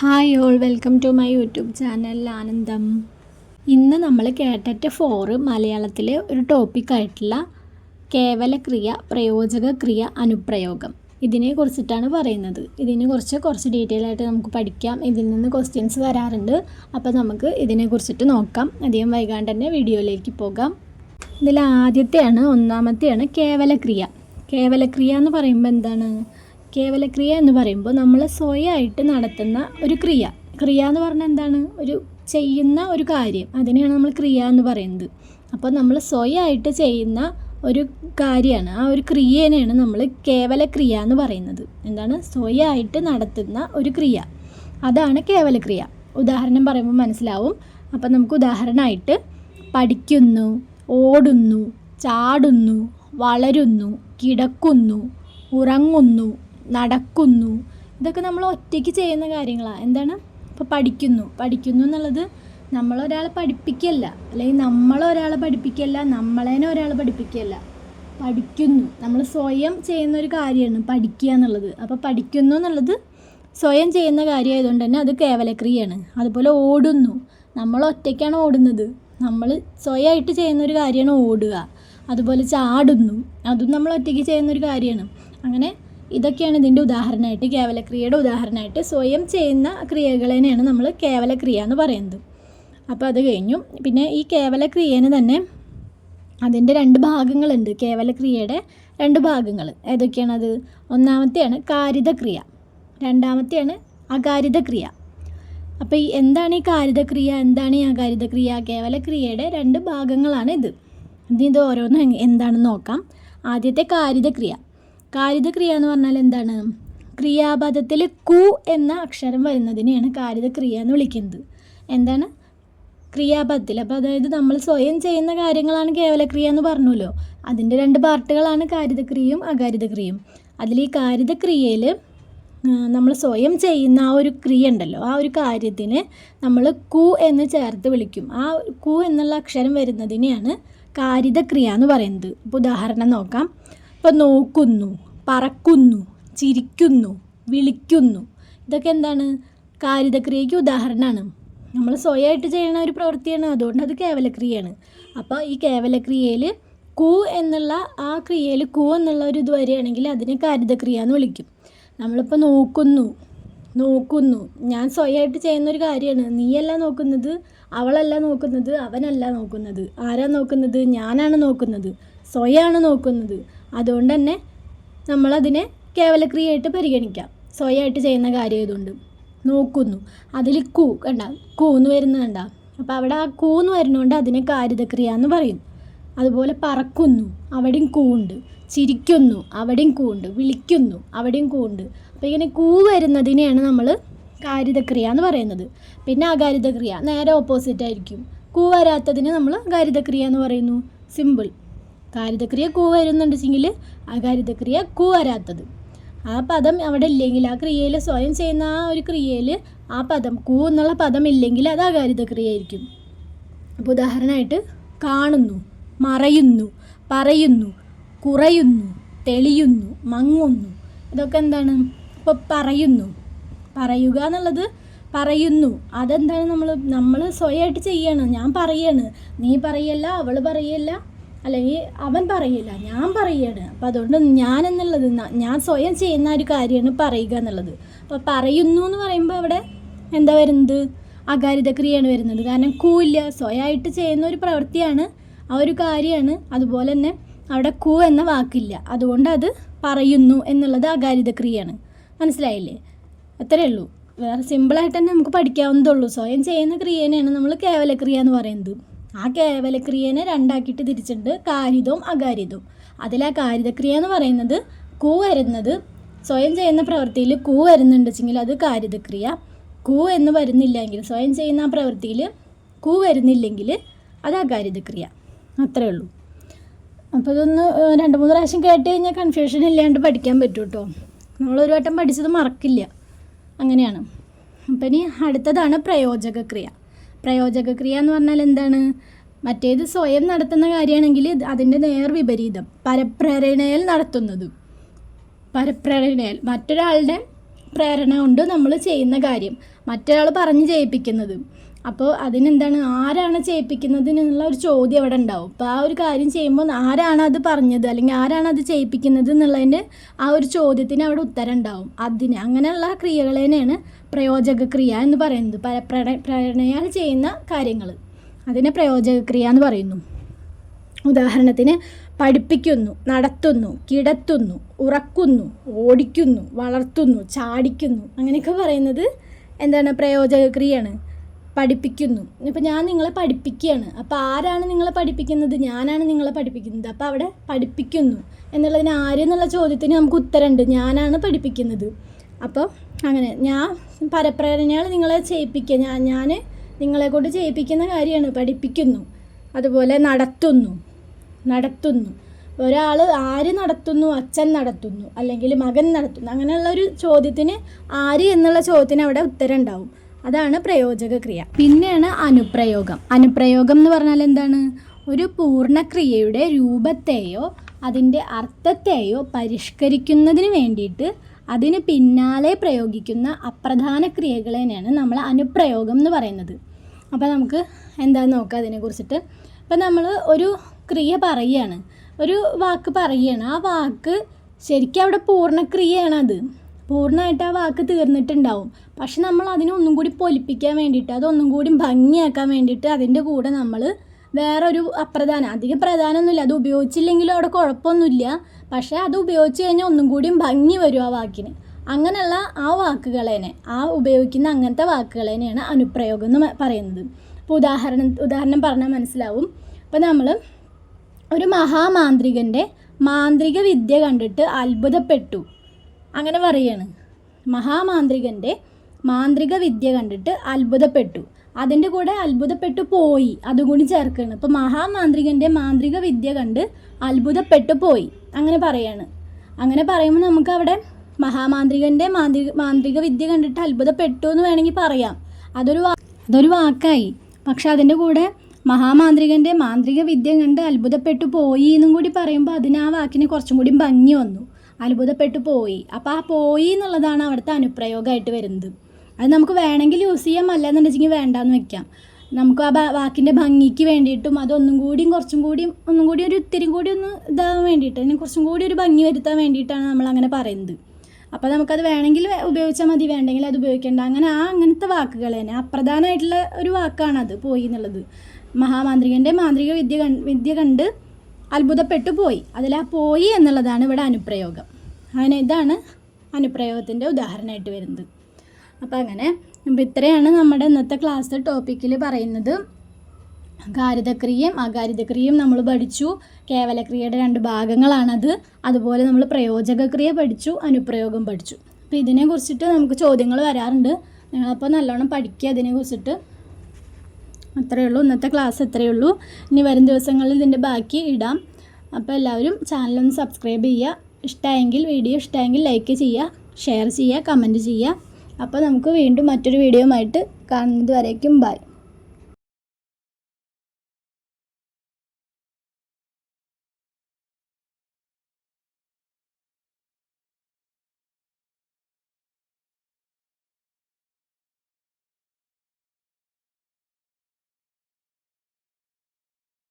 Hi all welcome to my YouTube channel ആനന്ദം ഇന്ന് നമ്മൾ കേട്ടറ്റ് ഫോറ് മലയാളത്തിലെ ഒരു ടോപ്പിക്കായിട്ടുള്ള കേവലക്രിയ പ്രയോജക ക്രിയ അനുപ്രയോഗം. ഇതിനെ കുറിച്ചിട്ടാണ് പറയുന്നത്. ഇതിനെ കുറിച്ച് കുറച്ച് ഡീറ്റെയിൽ ആയിട്ട് നമുക്ക് പഠിക്കാം. ഇതിൽ നിന്ന് ക്വസ്റ്റ്യൻസ് വരാറുണ്ട്. അപ്പോൾ നമുക്ക് ഇതിനെ കുറിച്ചിട്ട് നോക്കാം. അധികം വൈകാണ്ട് തന്നെ വീഡിയോയിലേക്ക് പോകാം. ഇതിൽ ആദ്യത്തെയാണ് ഒന്നാമത്തെയാണ് കേവലക്രിയ. കേവലക്രിയ എന്ന് പറയുമ്പോൾ എന്താണ്? കേവലക്രിയ എന്ന് പറയുമ്പോൾ നമ്മൾ സ്വയമായിട്ട് നടത്തുന്ന ഒരു ക്രിയ. ക്രിയ എന്ന് പറഞ്ഞാൽ എന്താണ്? ഒരു ചെയ്യുന്ന ഒരു കാര്യം. അതിനെയാണ് നമ്മൾ ക്രിയ എന്ന് പറയുന്നത്. അപ്പോൾ നമ്മൾ സ്വയമായിട്ട് ചെയ്യുന്ന ഒരു കാര്യമാണ്. ആ ഒരു ക്രിയേനെയാണ് നമ്മൾ കേവല ക്രിയ എന്ന് പറയുന്നത്. എന്താണ്? സ്വയമായിട്ട് നടത്തുന്ന ഒരു ക്രിയ. അതാണ് കേവല ക്രിയ ഉദാഹരണം പറയുമ്പോൾ മനസ്സിലാവും. അപ്പം നമുക്ക് ഉദാഹരണമായിട്ട് പഠിക്കുന്നു ഓടുന്നു ചാടുന്നു വളരുന്നു കിടക്കുന്നു ഉറങ്ങുന്നു നടക്കുന്നു. ഇതൊക്കെ നമ്മൾ ഒറ്റയ്ക്ക് ചെയ്യുന്ന കാര്യങ്ങളാണ് എന്താണ്? ഇപ്പോൾ പഠിക്കുന്നു. പഠിക്കുന്നു എന്നുള്ളത് നമ്മളൊരാളെ പഠിപ്പിക്കല്ല. അല്ലെങ്കിൽ നമ്മളൊരാളെ പഠിപ്പിക്കല്ല നമ്മളേനെ ഒരാളെ പഠിപ്പിക്കല്ല. പഠിക്കുന്നു. നമ്മൾ സ്വയം ചെയ്യുന്ന ഒരു കാര്യമാണ് പഠിക്കുക എന്നുള്ളത്. അപ്പോൾ പഠിക്കുന്നു എന്നുള്ളത് സ്വയം ചെയ്യുന്ന കാര്യമായതുകൊണ്ട് തന്നെ അത് കേവലക്രിയയാണ്. അതുപോലെ ഓടുന്നു. നമ്മൾ ഒറ്റയ്ക്കാണ് ഓടുന്നത്. നമ്മൾ സ്വയമായിട്ട് ചെയ്യുന്ന ഒരു കാര്യമാണ് ഓടുക. അതുപോലെ ചാടുന്നു. അതും നമ്മൾ ഒറ്റയ്ക്ക് ചെയ്യുന്ന ഒരു കാര്യമാണ്. അങ്ങനെ ഇതൊക്കെയാണ് ഇതിന്റെ ഉദാഹരണമായിട്ട് കേവലക്രിയയുടെ ഉദാഹരണമായിട്ട് സ്വയം ചെയ്യുന്ന ക്രിയകളെയാണ് നമ്മൾ കേവലക്രിയ എന്ന് പറയുന്നത്. അപ്പോൾ അത് കഴിഞ്ഞു. പിന്നെ ഈ കേവലക്രിയേന് തന്നെ അതിന്റെ രണ്ട് ഭാഗങ്ങളുണ്ട്. കേവലക്രിയയുടെ രണ്ട് ഭാഗങ്ങൾ. ഏതൊക്കെയാണത് ഒന്നാമത്തെയാണ് കാരിതക്രിയ. രണ്ടാമത്തെയാണ് അകാരിതക്രിയ. അപ്പോൾ ഈ എന്താണ് ഈ കാരിതക്രിയ? എന്താണ് ഈ അകാരിതക്രിയ? കേവലക്രിയയുടെ രണ്ട് ഭാഗങ്ങളാണ് ഇത്. ഇത് ഓരോന്നും എന്താണെന്ന് നോക്കാം. ആദ്യത്തെ കാരിതക്രിയ. കാരിതക്രിയ എന്ന് പറഞ്ഞാൽ എന്താണ്? ക്രിയാപദത്തിൽ കു എന്ന അക്ഷരം വരുന്നതിനെയാണ് കാരിത ക്രിയ എന്ന് വിളിക്കുന്നത്. എന്താണ്? ക്രിയാപദത്തിൽ അപ്പോൾ അതായത് നമ്മൾ സ്വയം ചെയ്യുന്ന കാര്യങ്ങളാണ് കേവലക്രിയ എന്ന് പറഞ്ഞല്ലോ. അതിന്റെ രണ്ട് പാർട്ടുകളാണ് കാരിതക്രിയയും അകാരിതക്രിയയും. അതിൽ ഈ കാരിതക്രിയയിൽ നമ്മൾ സ്വയം ചെയ്യുന്ന ആ ഒരു ക്രിയ ഉണ്ടല്ലോ. ആ ഒരു കാര്യത്തിന് നമ്മൾ കു എന്ന് ചേർത്ത് വിളിക്കും. ആ കു എന്നുള്ള അക്ഷരം വരുന്നതിനെയാണ് കാരിതക്രിയ എന്ന് പറയുന്നത്. ഇപ്പോൾ ഉദാഹരണം നോക്കാം. ഇപ്പോൾ നോക്കുന്നു. പറക്കുന്നു ചിരിക്കുന്നു വിളിക്കുന്നു. ഇതൊക്കെ എന്താണ്? കാരിതക്രിയയ്ക്ക് ഉദാഹരണമാണ്. നമ്മൾ സ്വയമായിട്ട് ചെയ്യുന്ന ഒരു പ്രവൃത്തിയാണ് അതുകൊണ്ട് അത് കേവലക്രിയയാണ്. അപ്പോൾ ഈ കേവലക്രിയയിൽ കു എന്നുള്ള ആ ക്രിയയിൽ കു എന്നുള്ള ഒരു ഇത് വരികയാണെങ്കിൽ അതിനെ കാരിതക്രിയ എന്ന് വിളിക്കും. നമ്മളിപ്പോൾ നോക്കുന്നു നോക്കുന്നു. ഞാൻ സ്വയമായിട്ട് ചെയ്യുന്ന ഒരു കാര്യമാണ്. നീയല്ല നോക്കുന്നത് അവളല്ല നോക്കുന്നത് അവനല്ല നോക്കുന്നത്. ആരാ നോക്കുന്നത്? ഞാനാണ് നോക്കുന്നത്. സ്വയമാണ് നോക്കുന്നത്. അതുകൊണ്ട് തന്നെ നമ്മളതിനെ കേവലക്രിയയായിട്ട് പരിഗണിക്കാം. സ്വയമായിട്ട് ചെയ്യുന്ന കാര്യം ഇതുണ്ട് നോക്കുന്നു. അതിൽ കൂ കണ്ട കൂന്ന് വരുന്ന കണ്ട. അപ്പോൾ അവിടെ ആ കൂന്ന് വരുന്നതുകൊണ്ട് അതിനെ കാരിതക്രിയ എന്ന് പറയും. അതുപോലെ പറക്കുന്നു. അവിടെയും കൂണ്ട് ചിരിക്കുന്നു. അവിടെയും കൂണ്ട് വിളിക്കുന്നു. അവിടെയും കൂണ്ട് അപ്പോൾ ഇങ്ങനെ കൂ വരുന്നതിനെയാണ് നമ്മൾ കാരിതക്രിയ എന്ന് പറയുന്നത്. പിന്നെ അകാരിതക്രിയ നേരെ ഓപ്പോസിറ്റ് ആയിരിക്കും. കൂ വരാത്തതിനെ നമ്മൾ അകാരിതക്രിയ എന്ന് പറയുന്നു. സിമ്പിൾ കാരിതക്രിയ കൂ വരുന്നുണ്ടെങ്കിൽ അകാരിതക്രിയ കൂ വരാത്തത്. ആ പദം അവിടെ ഇല്ലെങ്കിൽ ആ ക്രിയയിൽ സ്വയം ചെയ്യുന്ന ആ ഒരു ക്രിയയിൽ ആ പദം കൂ എന്നുള്ള പദം ഇല്ലെങ്കിൽ അത് അകാരിതക്രിയ ആയിരിക്കും. അപ്പോൾ ഉദാഹരണമായിട്ട് കാണുന്നു മറയുന്നു പറയുന്നു കുറയുന്നു തെളിയുന്നു മങ്ങുന്നു. ഇതൊക്കെ എന്താണ്? ഇപ്പോൾ പറയുന്നു. പറയുക എന്നുള്ളത് പറയുന്നു. അതെന്താണ് നമ്മൾ നമ്മൾ സ്വയമായിട്ട് ചെയ്യണം. ഞാൻ പറയാണ്. നീ പറയല്ല അവൾ പറയല്ല. അല്ലെങ്കിൽ അവൻ പറയില്ല ഞാൻ പറയാണ്. അപ്പം അതുകൊണ്ട് ഞാൻ എന്നുള്ളത് ഞാൻ സ്വയം ചെയ്യുന്ന ഒരു കാര്യമാണ് പറയുക എന്നുള്ളത്. അപ്പോൾ പറയുന്നു എന്ന് പറയുമ്പോൾ അവിടെ എന്താ വരുന്നത്? അകാരിതക്രിയയാണ് വരുന്നത്. കാരണം കൂല്ല സ്വയമായിട്ട് ചെയ്യുന്ന ഒരു പ്രവൃത്തിയാണ് ആ ഒരു കാര്യമാണ്. അതുപോലെ തന്നെ അവിടെ കൂ എന്ന വാക്കില്ല. അതുകൊണ്ട് അത് പറയുന്നു എന്നുള്ളത് അകാരിതക്രിയയാണ്. മനസ്സിലായില്ലേ? അത്രയേ ഉള്ളൂ. വേറെ സിമ്പിളായിട്ട് തന്നെ നമുക്ക് പഠിക്കാവുന്നതുള്ളൂ സ്വയം ചെയ്യുന്ന ക്രിയേനെയാണ് നമ്മൾ കേവലക്രിയ എന്ന് പറയുന്നത്. ആ കേവലക്രിയനെ രണ്ടാക്കിയിട്ട് തിരിച്ചിട്ടുണ്ട് കാരിതവും അകാരിതവും. അതിൽ ആ കാരിതക്രിയ എന്ന് പറയുന്നത് കൂ വരുന്നത് സ്വയം ചെയ്യുന്ന പ്രവൃത്തിയിൽ കൂ വരുന്നുണ്ടെങ്കിൽ അത് കാരിതക്രിയ. കൂ എന്ന് വരുന്നില്ലെങ്കിൽ സ്വയം ചെയ്യുന്ന ആ പ്രവൃത്തിയിൽ കൂ വരുന്നില്ലെങ്കിൽ അത് അകാരിതക്രിയ. അത്രയേ ഉള്ളൂ. അപ്പോൾ ഇതൊന്ന് രണ്ട് മൂന്ന് പ്രാവശ്യം കേട്ട് കഴിഞ്ഞാൽ കൺഫ്യൂഷൻ ഇല്ലാണ്ട് പഠിക്കാൻ പറ്റും കേട്ടോ നമ്മളൊരു വട്ടം പഠിച്ചത് മറക്കില്ല. അങ്ങനെയാണ്. അപ്പം ഇനി അടുത്തതാണ് പ്രയോജകക്രിയ പ്രയോജകക്രിയ എന്ന് പറഞ്ഞാൽ എന്താണ് മറ്റേത് സ്വയം നടത്തുന്ന കാര്യമാണെങ്കിൽ അതിന്റെ നേർ വിപരീതം. പരപ്രേരണയിൽ നടത്തുന്നത്. പരപ്രേരണയിൽ മറ്റൊരാളുടെ പ്രേരണ കൊണ്ട് നമ്മൾ ചെയ്യുന്ന കാര്യം. മറ്റൊരാൾ പറഞ്ഞ് ചെയ്യിപ്പിക്കുന്നത് അപ്പോൾ അതിനെന്താണ് ആരാണ് ചെയ്യിപ്പിക്കുന്നത് എന്നുള്ള ഒരു ചോദ്യം അവിടെ ഉണ്ടാവും. അപ്പോൾ ആ ഒരു കാര്യം ചെയ്യുമ്പോൾ ആരാണ് അത് പറഞ്ഞത് അല്ലെങ്കിൽ ആരാണ് അത് ചെയ്യിപ്പിക്കുന്നത് എന്നുള്ളതിന്റെ ആ ഒരു ചോദ്യത്തിന് അവിടെ ഉത്തരം ഉണ്ടാവും. അതിന് അങ്ങനെയുള്ള ക്രിയകളേനെയാണ് പ്രയോജക ക്രിയ എന്ന് പറയുന്നത്. പ്രണയാൽ ചെയ്യുന്ന കാര്യങ്ങൾ അതിനെ പ്രയോജക ക്രിയ എന്ന് പറയുന്നു. ഉദാഹരണത്തിന് പഠിപ്പിക്കുന്നു നടത്തുന്നു കിടത്തുന്നു ഉറക്കുന്നു ഓടിക്കുന്നു വളർത്തുന്നു ചാടിക്കുന്നു അങ്ങനെയൊക്കെ പറയുന്നത് എന്താണ് പ്രയോജക ക്രിയയാണ് പഠിപ്പിക്കുന്നു. ഇപ്പം ഞാൻ നിങ്ങളെ പഠിപ്പിക്കുകയാണ് അപ്പോൾ ആരാണ് നിങ്ങളെ പഠിപ്പിക്കുന്നത്? ഞാനാണ് നിങ്ങളെ പഠിപ്പിക്കുന്നത്. അപ്പോൾ അവിടെ പഠിപ്പിക്കുന്നു എന്നുള്ളതിന് ആര് എന്നുള്ള ചോദ്യത്തിന് നമുക്ക് ഉത്തരമുണ്ട്. ഞാനാണ് പഠിപ്പിക്കുന്നത്. അപ്പോൾ അങ്ങനെ ഞാൻ പരപ്രേരണയാൽ നിങ്ങളെ ചെയ്യിപ്പിക്കുക ഞാൻ ഞാൻ നിങ്ങളെ കൊണ്ട് ചെയ്യിപ്പിക്കുന്ന കാര്യമാണ്. പഠിപ്പിക്കുന്നു. അതുപോലെ നടത്തുന്നു. നടത്തുന്നു. ഒരാൾ ആര് നടത്തുന്നു? അച്ഛൻ നടത്തുന്നു. അല്ലെങ്കിൽ മകൻ നടത്തുന്നു. അങ്ങനെയുള്ള ഒരു ചോദ്യത്തിന് ആര് എന്നുള്ള ചോദ്യത്തിന് അവിടെ ഉത്തരം ഉണ്ടാവും അതാണ് പ്രയോജക ക്രിയ. പിന്നെയാണ് അനുപ്രയോഗം. അനുപ്രയോഗം എന്ന് പറഞ്ഞാൽ എന്താണ്? ഒരു പൂർണക്രിയയുടെ രൂപത്തെയോ അതിന്റെ അർത്ഥത്തെയോ പരിഷ്കരിക്കുന്നതിന് വേണ്ടിയിട്ട് അതിന് പിന്നാലെ പ്രയോഗിക്കുന്ന അപ്രധാന ക്രിയകളെ തന്നെയാണ് നമ്മൾ അനുപ്രയോഗം എന്ന് പറയുന്നത്. അപ്പോൾ നമുക്ക് എന്താണെന്ന് നോക്കാം അതിനെക്കുറിച്ചിട്ട് ഇപ്പം നമ്മൾ ഒരു ക്രിയ പറയുകയാണ്. ഒരു വാക്ക് പറയുകയാണ്. ആ വാക്ക് ശരിക്കും അവിടെ പൂർണക്രിയയാണ് അത് പൂർണമായിട്ട് ആ വാക്ക് തീർന്നിട്ടുണ്ടാവും. പക്ഷെ നമ്മൾ അതിനെ ഒന്നും കൂടി പൊലിപ്പിക്കാൻ വേണ്ടിയിട്ട് അതൊന്നും കൂടി ഭംഗിയാക്കാൻ വേണ്ടിയിട്ട് അതിന്റെ കൂടെ നമ്മൾ വേറൊരു അപ്രധാനം അധികം പ്രധാനമൊന്നുമില്ല. അത് ഉപയോഗിച്ചില്ലെങ്കിലും അവിടെ കുഴപ്പമൊന്നുമില്ല. പക്ഷേ അത് ഉപയോഗിച്ച് കഴിഞ്ഞാൽ ഒന്നും കൂടിയും ഭംഗി വരും ആ വാക്കിന്. അങ്ങനെയുള്ള ആ വാക്കുകൾ തന്നെ ആ ഉപയോഗിക്കുന്ന അങ്ങനത്തെ വാക്കുകൾ തന്നെയാണ് അനുപ്രയോഗം എന്ന് പറയുന്നത്. ഇപ്പോൾ ഉദാഹരണം ഉദാഹരണം പറഞ്ഞാൽ മനസ്സിലാവും. ഇപ്പോൾ നമ്മൾ ഒരു മഹാമാന്ത്രികന്റെ മാന്ത്രിക വിദ്യ കണ്ടിട്ട് അത്ഭുതപ്പെട്ടു. അങ്ങനെ പറയാണ്. മഹാമാന്ത്രികന്റെ മാന്ത്രിക വിദ്യ കണ്ടിട്ട് അത്ഭുതപ്പെട്ടു. അതിന്റെ കൂടെ അത്ഭുതപ്പെട്ടു പോയി. അതും കൂടി ചേർക്കുകയാണ് ഇപ്പോൾ മഹാമാന്ത്രികന്റെ മാന്ത്രിക വിദ്യ കണ്ട് അത്ഭുതപ്പെട്ടു പോയി. അങ്ങനെ പറയാണ്. അങ്ങനെ പറയുമ്പോൾ നമുക്കവിടെ മഹാമാന്ത്രികന്റെ മാന്ത്രിക മാന്ത്രിക വിദ്യ കണ്ടിട്ട് അത്ഭുതപ്പെട്ടു എന്ന് വേണമെങ്കിൽ പറയാം. അതൊരു അതൊരു വാക്കായി. പക്ഷെ അതിന്റെ കൂടെ മഹാമാന്ത്രികന്റെ മാന്ത്രിക വിദ്യ കണ്ട് അത്ഭുതപ്പെട്ടു പോയി എന്നും കൂടി പറയുമ്പോൾ അതിന് ആ വാക്കിന് കുറച്ചും കൂടി ഭംഗി വന്നു. അത്ഭുതപ്പെട്ടു പോയി. അപ്പോൾ ആ പോയി എന്നുള്ളതാണ് അവിടുത്തെ അനുപ്രയോഗമായിട്ട് വരുന്നത്. അത് നമുക്ക് വേണമെങ്കിൽ യൂസ് ചെയ്യാം. അല്ലെന്നുണ്ടെങ്കിൽ വേണ്ടാന്ന് വെക്കാം. നമുക്ക് ആ വാക്കിന്റെ ഭംഗിക്ക് വേണ്ടിയിട്ടും അതൊന്നും കൂടിയും കുറച്ചും കൂടിയും ഒന്നും കൂടി ഒരു ഇത്തിരി കൂടി ഒന്ന് ഇതാകാൻ വേണ്ടിയിട്ട് അതിന് കുറച്ചും കൂടി ഒരു ഭംഗി വരുത്താൻ വേണ്ടിയിട്ടാണ് നമ്മൾ അങ്ങനെ പറയുന്നത്. അപ്പോൾ നമുക്കത് വേണമെങ്കിൽ ഉപയോഗിച്ചാൽ മതി. വേണ്ടെങ്കിൽ അത് ഉപയോഗിക്കേണ്ട. അങ്ങനെ ആ അങ്ങനത്തെ വാക്കുകൾ തന്നെ. അപ്രധാനമായിട്ടുള്ള ഒരു വാക്കാണത് പോയി എന്നുള്ളത്. മഹാമാന്ത്രികന്റെ മാന്ത്രിക വിദ്യ വിദ്യ കണ്ട് അത്ഭുതപ്പെട്ടു പോയി അതിൽ ആ പോയി എന്നുള്ളതാണ് ഇവിടെ അനുപ്രയോഗം. അങ്ങനെ ഇതാണ് അനുപ്രയോഗത്തിന്റെ ഉദാഹരണമായിട്ട് വരുന്നത്. അപ്പോൾ അങ്ങനെ അപ്പം ഇത്രയാണ് നമ്മുടെ ഇന്നത്തെ ക്ലാസ് ടോപ്പിക്കിൽ പറയുന്നത്. കാരിതക്രിയയും അകാരിതക്രിയയും നമ്മൾ പഠിച്ചു. കേവലക്രിയയുടെ രണ്ട് ഭാഗങ്ങളാണത്. അതുപോലെ നമ്മൾ പ്രയോജകക്രിയ പഠിച്ചു അനുപ്രയോഗം പഠിച്ചു. അപ്പോൾ ഇതിനെ കുറിച്ചിട്ട് നമുക്ക് ചോദ്യങ്ങൾ വരാറുണ്ട്. നിങ്ങളപ്പോൾ നല്ലോണം പഠിക്കുക അതിനെ കുറിച്ചിട്ട്. അത്രയേ ഉള്ളൂ ഇന്നത്തെ ക്ലാസ് അത്രയേ ഉള്ളൂ ഇനി വരും ദിവസങ്ങളിൽ ഇതിന്റെ ബാക്കി ഇടാം. അപ്പോൾ എല്ലാവരും ചാനലൊന്ന് സബ്സ്ക്രൈബ് ചെയ്യുക. ഇഷ്ടമായെങ്കിൽ വീഡിയോ ഇഷ്ടമായെങ്കിൽ ലൈക്ക് ചെയ്യുക ഷെയർ ചെയ്യുക കമന്റ് ചെയ്യുക. അപ്പോൾ നമുക്ക് വീണ്ടും മറ്റൊരു വീഡിയോയുമായിട്ട് കാണുന്നത് വരേക്കും. ബൈ.